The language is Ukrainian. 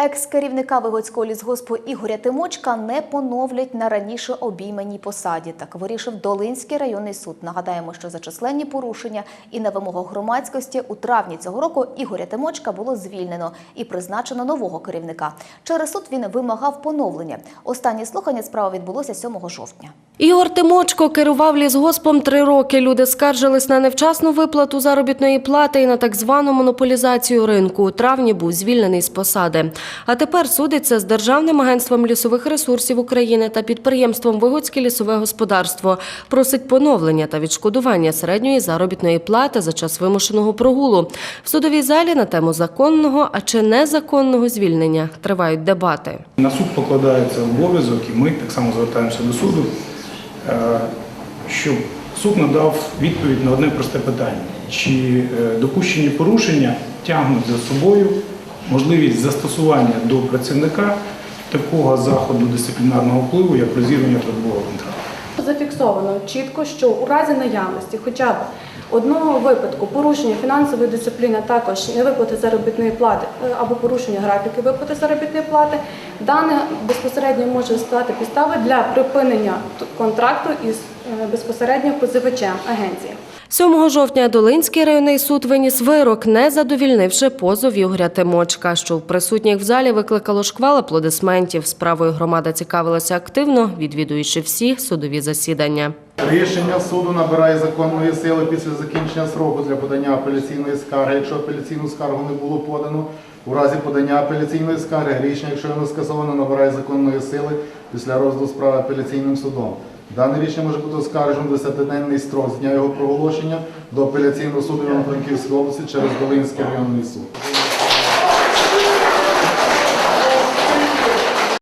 Екс-керівника Вигоцького лісгоспу Ігоря Тимочка не поновлять на раніше обійменій посаді. Так вирішив Долинський районний суд. Нагадаємо, що за численні порушення і на вимогу громадськості у травні цього року Ігоря Тимочка було звільнено і призначено нового керівника. Через суд він вимагав поновлення. Останнє слухання справи відбулося 7 жовтня. Ігор Тимочко керував лісгоспом три роки. Люди скаржились на невчасну виплату заробітної плати і на так звану монополізацію ринку. У травні був звільнений з посади. А тепер судиться з Державним агентством лісових ресурсів України та підприємством Вигоцьке лісове господарство. Просить поновлення та відшкодування середньої заробітної плати за час вимушеного прогулу. В судовій залі на тему законного, а чи незаконного звільнення тривають дебати. На суд покладається обов'язок, і ми так само звертаємося до суду, щоб суд надав відповідь на одне просте питання: чи е, допущені порушення тягнуть за собою можливість застосування до працівника такого заходу дисциплінарного впливу, як розірвання трудового контракту. Зафіксовано чітко, що у разі наявності хоча б одного випадку порушення фінансової дисципліни, також невиплати заробітної плати е, або порушення графіки виплати заробітної плати, дане безпосередньо може стати підстави для припинення контракту із е, безпосередньо позивачем агенції. 7 жовтня Долинський районний суд виніс вирок, не задовільнивши позов Ігоря Тимочка, що в присутніх в залі викликало шквал аплодисментів. Справою громада цікавилася активно, відвідуючи всі судові засідання. Рішення суду набирає законної сили після закінчення сроку для подання апеляційної скарги, якщо апеляційну скаргу не було подано. У разі подання апеляційної скарги рішення, якщо воно скасовано, набирає законної сили після розгляду справи апеляційним судом. Дане рішення може бути оскаржено 10-денний строк з дня його проголошення до апеляційного суду Івано-Франківської області через Долинський районний суд.